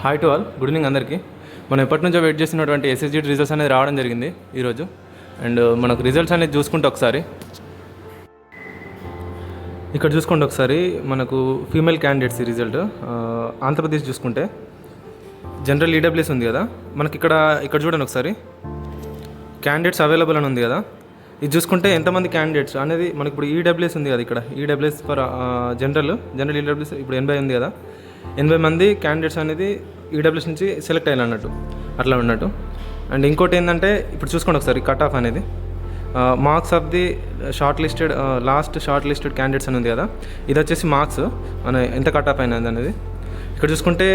Hi to all good evening అందరికీ. మనం ఎప్పటి నుంచో వెయిట్ చేస్తున్నటువంటి ఎస్ఎస్జీ రిజల్ట్స్ అనేది రావడం జరిగింది ఈరోజు. అండ్ uh, మనకు రిజల్ట్స్ అనేది చూసుకుంటే ఒకసారి. ఇక్కడ చూసుకోండి ఒకసారి. మనకు ఫీమేల్ క్యాండిడేట్స్ రిజల్ట్ ఆంధ్రప్రదేశ్ చూసుకుంటే. జనరల్ ఈడబ్ల్యూఎస్ ఉంది కదా. మనకి ఇక్కడ ఇక్కడ చూడండి ఒకసారి. క్యాండిడేట్స్ అవైలబుల్ అని ఉంది కదా. ఇది చూసుకుంటే ఎంతమంది క్యాండిడేట్స్ అనేది మనకి ఇప్పుడు ఈడబ్ల్యూఎస్ ఉంది కదా ఇక్కడ. EWS for general general EWS ఇప్పుడు ఎనభై ఉంది కదా. ఎనభై మంది క్యాండిడేట్స్ అనేది ఈడబ్ల్యూస్ నుంచి సెలెక్ట్ అయ్యారు అన్నట్టు అట్లా ఉన్నట్టు. అండ్ ఇంకోటి ఏంటంటే ఇప్పుడు చూసుకోండి ఒకసారి కట్ ఆఫ్ అనేది. Marks of the shortlisted last shortlisted candidates అని ఉంది కదా ఇది వచ్చేసి మార్క్స్ మన ఎంత కట్ ఆఫ్ అయినది అనేది. ఇక్కడ చూసుకుంటే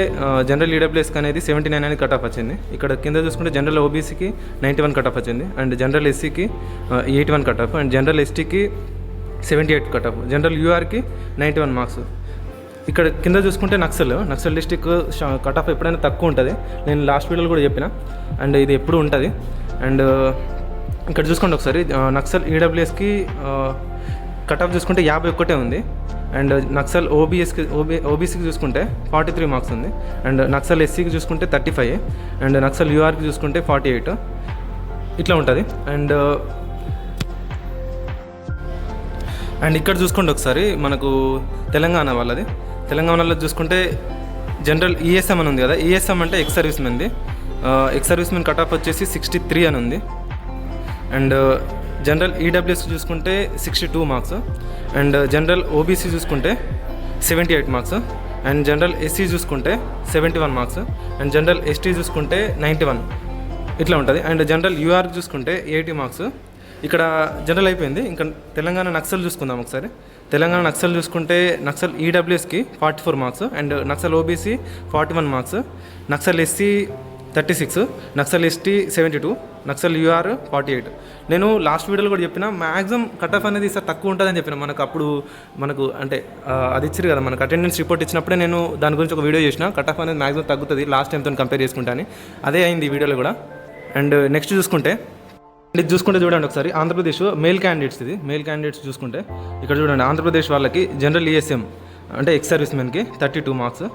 జనరల్ ఈడబ్ల్యూఎస్కి అనేది సెవెంటీ నైన్ అనేది కట్ ఆఫ్ వచ్చింది. ఇక్కడ కింద చూసుకుంటే జనరల్ ఓబీసీకి నైంటీ వన్ కట్ ఆఫ్ వచ్చింది. And general ఎస్సీకి eighty one cut off and general ఎస్టీకి seventy eight cut off general యూఆర్కి ninety one marks ఇక్కడ కింద చూసుకుంటే Naxal Naxal district cut off ఎప్పుడైనా తక్కువ ఉంటుంది. నేను లాస్ట్ వీడియోలో కూడా చెప్పిన. అండ్ ఇది ఎప్పుడు ఉంటుంది. అండ్ ఇక్కడ చూసుకోండి ఒకసారి. నక్సల్ ఈడబ్ల్యూఎస్కి కట్ ఆఫ్ చూసుకుంటే యాభై ఒక్కటే ఉంది. అండ్ నక్సల్ ఓబీఎస్కి ఓబీ ఓబీసీకి చూసుకుంటే ఫార్టీ త్రీ మార్క్స్ ఉంది. అండ్ నక్సల్ ఎస్సీకి చూసుకుంటే థర్టీ ఫైవ్ అండ్ నక్సల్ యూఆర్కి చూసుకుంటే ఫార్టీ ఎయిట్ ఇట్లా ఉంటుంది. అండ్ అండ్ ఇక్కడ చూసుకోండి ఒకసారి. మనకు తెలంగాణ వాళ్ళది. తెలంగాణలో చూసుకుంటే జనరల్ ఈఎస్ఎం అని ఉంది కదా. ఈఎస్ఎం అంటే ex service మెన్ది ex service men cut off వచ్చేసి సిక్స్టీ త్రీ అని ఉంది. అండ్ జనరల్ ఈడబ్ల్యూఎస్ చూసుకుంటే sixty two marks and general OBC చూసుకుంటే seventy eight marks and general SC చూసుకుంటే seventy one marks and general ST చూసుకుంటే ninety one ఇట్లా ఉంటుంది. And general UR చూసుకుంటే ఎయిటీ మార్క్స్ ఇక్కడ జనరల్ అయిపోయింది. ఇంకా తెలంగాణ నక్సల్ చూసుకుందాం ఒకసారి. తెలంగాణ నక్సల్ చూసుకుంటే Naxal ఈడబ్ల్యూఎస్కి forty four marks and Naxal OBC forty one marks Naxal SC thirty six Naxal ST seventy two Naxal UR forty eight నేను లాస్ట్ వీడియోలో కూడా చెప్పిన మ్యాక్సిమం కట్ ఆఫ్ అనేది సార్ తక్కువ ఉంటుందని చెప్పిన. మనకు అప్పుడు మనకు అంటే అది ఇచ్చారు కదా మనకు అటెండెన్స్ రిపోర్ట్ ఇచ్చినప్పుడే నేను దాని గురించి ఒక వీడియో చేసిన. కట్ ఆఫ్ అనేది మ్యాక్సిమం తగ్గుతుంది. లాస్ట్ టైంతో కంపేర్ చేసుకుంటాను అదే అయింది ఈ వీడియోలో కూడా. అండ్ నెక్స్ట్ చూసుకుంటే ఇది చూసుకుంటే చూడండి ఒకసారి. ఆంధ్రప్రదేశ్ మేల్ క్యాండిడేట్స్ ఇది. మేల్ క్యాండిడేట్స్ చూసుకుంటే ఇక్కడ చూడండి. ఆంధ్రప్రదేశ్ వాళ్ళకి జనరల్ ఈఎస్ఎం అంటే ex service మెన్కి thirty two marks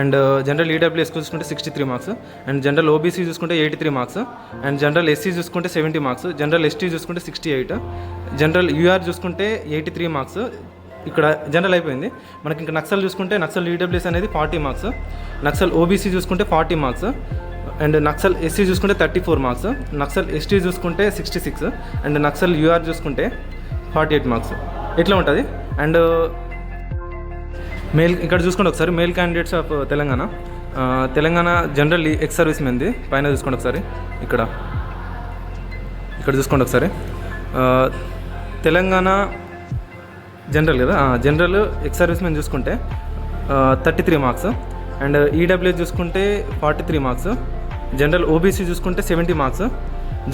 and general EWS చూసుకుంటే sixty three marks and general OBC చూసుకుంటే eighty three marks and general SC చూసుకుంటే సెవెంటీ మార్క్స్ జనరల్ ఎస్టీ చూసుకుంటే సిక్స్టీ ఎయిట్ జనరల్ యూఆర్ చూసుకుంటే ఎయిటీ త్రీ మార్క్స్ ఇక్కడ general అయిపోయింది. మనకి ఇంకా నక్సల్ చూసుకుంటే నక్సల్ ఈడబ్ల్యూఎస్ అనేది ఫార్టీ మార్క్స్ నక్సల్ ఓబీసీ చూసుకుంటే forty marks and Naxal SC చూసుకుంటే thirty four marks Naxal ST చూసుకుంటే sixty six and Naxal UR చూసుకుంటే ఫార్టీ ఎయిట్ మార్క్స్. ఇట్లా ఉంటుంది? అండ్ మేల్ ఇక్కడ చూసుకోండి ఒకసారి male candidates of Telangana. Telangana general ex service మెన్ది పైన చూసుకోండి ఒకసారి ఇక్కడ. ఇక్కడ చూసుకోండి ఒకసారి. తెలంగాణ జనరల్ కదా? జనరల్ ఎక్స్ సర్వీస్ మెన్ చూసుకుంటే thirty three marks and EW చూసుకుంటే forty three marks general OBC చూసుకుంటే సెవెంటీ మార్క్స్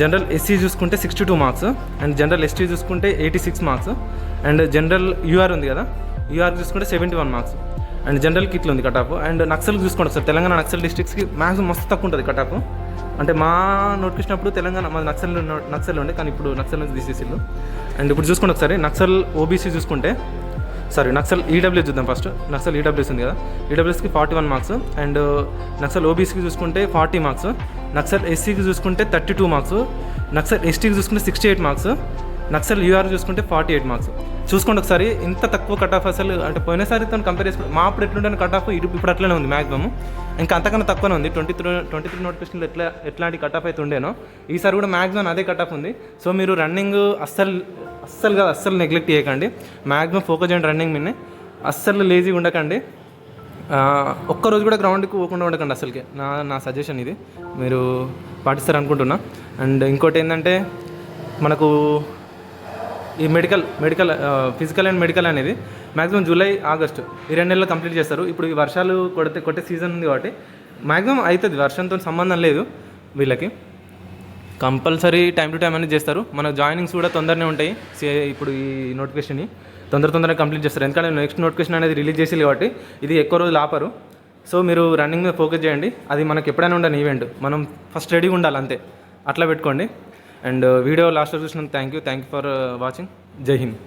జనరల్ ఎస్సీ చూసుకుంటే sixty two marks and general ST చూసుకుంటే eighty six marks and general UR ఉంది కదా UR చూసుకుంటే seventy one marks and general కిట్లు ఉంది cutoff and Naxal చూసుకోండి సార్ తెలంగాణ నక్సల్ డిస్ట్రిక్ట్స్కి మ్యాక్సిమం మస్తు తక్కువ ఉంటుంది కటాఫ్ అంటే మా నోటికిచ్చినప్పుడు తెలంగాణ మా నక్సల్ నక్సల్ ఉండే కానీ ఇప్పుడు నక్సల్ నుంచి తీసేసిల్లు అండ్ ఇప్పుడు చూసుకోండి ఒకసారి నక్సల్ ఓబీసీ చూసుకుంటే సారీ నక్సల్ ఈడబ్ల్యూ చూద్దాం ఫస్ట్ నక్సల్ ఈడబ్ల్యూస్ ఉంది కదా. ఈడబ్ల్యూస్కి forty one marks and Naxal ఓబీసీకి చూసుకుంటే ఫార్టీ మార్క్స్ నక్సల్ ఎస్సీకి చూసుకుంటే థర్టీ టూ మార్క్స్ నక్సల్ ఎస్టీకి చూసుకుంటే sixty eight marks Naxal UR చూసుకుంటే ఫార్టీ ఎయిట్ మార్క్స్ చూసుకోండి ఒకసారి ఇంత తక్కువ కట్ ఆఫ్ అసలు అంటే పోయినసారితో కంపేర్ చేసుకుంటే మా అప్పుడు ఎట్లుండే కట్ ఆఫ్ ఇటు ఇప్పుడు అట్లనే ఉంది మ్యాక్సిమం ఇంకా అంతకన్నా తక్కువనే ఉంది. ట్వంటీ త్రీ ట్వంటీ త్రీ నోటిఫికేషన్లో ఎట్లా ఎట్లాంటి కట్ ఆఫ్ అయితే ఉండేనో ఈసారి కూడా మ్యాక్సిమం అదే కట్ ఆఫ్ ఉంది. సో మీరు రన్నింగ్ అస్సలు అస్సలు కాదు అస్సలు నెగ్లెక్ట్ చేయకండి. మ్యాక్సిమం ఫోకస్ చేయండి రన్నింగ్ మీదనే. అస్సలు లేజీగా ఉండకండి. ఒక్కరోజు కూడా గ్రౌండ్కి పోకుండా ఉండకండి అసలుకి నా నా సజెషన్ ఇది. మీరు పాటిస్తారు అనుకుంటున్నా అండ్ ఇంకోటి ఏంటంటే మనకు ఈ medical medical physical and medical అనేది మ్యాక్సిమం జూలై ఆగస్టు ఈ రెండు నెలలు కంప్లీట్ చేస్తారు. ఇప్పుడు ఈ వర్షాలు కొడితే కొట్టే సీజన్ ఉంది కాబట్టి మ్యాక్సిమం అవుతుంది వర్షంతో సంబంధం లేదు వీళ్ళకి. కంపల్సరీ టైం టు టైం అనేది చేస్తారు. మన జాయినింగ్స్ కూడా తొందరనే ఉంటాయి. సి- ఇప్పుడు ఈ నోటిఫికేషన్ని తొందర తొందరగా కంప్లీట్ చేస్తారు. ఎందుకంటే నెక్స్ట్ నోటిఫికేషన్ అనేది రిలీజ్ చేసేది కాబట్టి ఇది ఎక్కువ రోజులు ఆపరు. సో మీరు రన్నింగ్ మీద ఫోకస్ చేయండి. అది మనకి ఎప్పుడైనా ఉండని ఈవెంట్ మనం ఫస్ట్ రెడీగా ఉండాలి అంతే. అట్లా పెట్టుకోండి. అండ్ వీడియో లాస్ట్లో చూసినందుకు thank you thank you for watching జై హింద్.